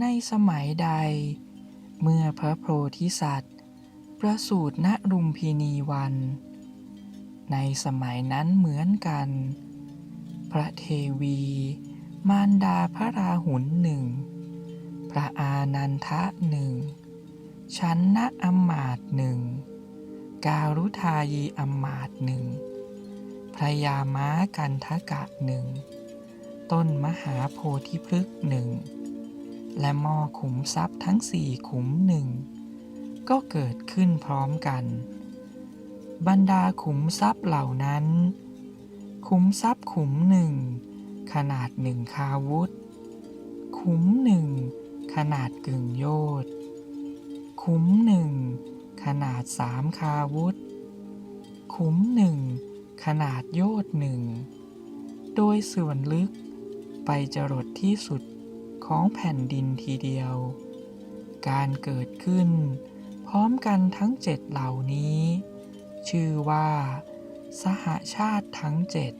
ในสมัยใด เมื่อพระโพธิสัตว์ ประสูติณรุมพินีวัน ในสมัยนั้นเหมือนกัน พระเทวี มารดาพระราหุลหนึ่ง พระอานันทะหนึ่ง ชันนะอมมาตย์หนึ่ง การุทายีอมมาต์หนึ่ง พระยาม้ากันทกะหนึ่ง ต้นมหาโพธิพฤกษ์หนึ่ง และหม้อขุมทรัพย์ทั้งสี่ขุมหนึ่งก็เกิดขึ้นพร้อมกัน บรรดาขุมทรัพย์เหล่านั้น ขุมทรัพย์ขุมหนึ่งขนาดหนึ่งคาวุธ ขุมหนึ่งขนาดกึ่งโยธขุมหนึ่งขนาดสามคาวุธ ขุมหนึ่งขนาดโยธหนึ่ง โดยส่วนลึกไปจรดที่สุด ของแผ่นดินทีเดียว การเกิดขึ้น พร้อมกันทั้งเจ็ดเหล่านี้ ชื่อว่า สหชาติทั้งเจ็ด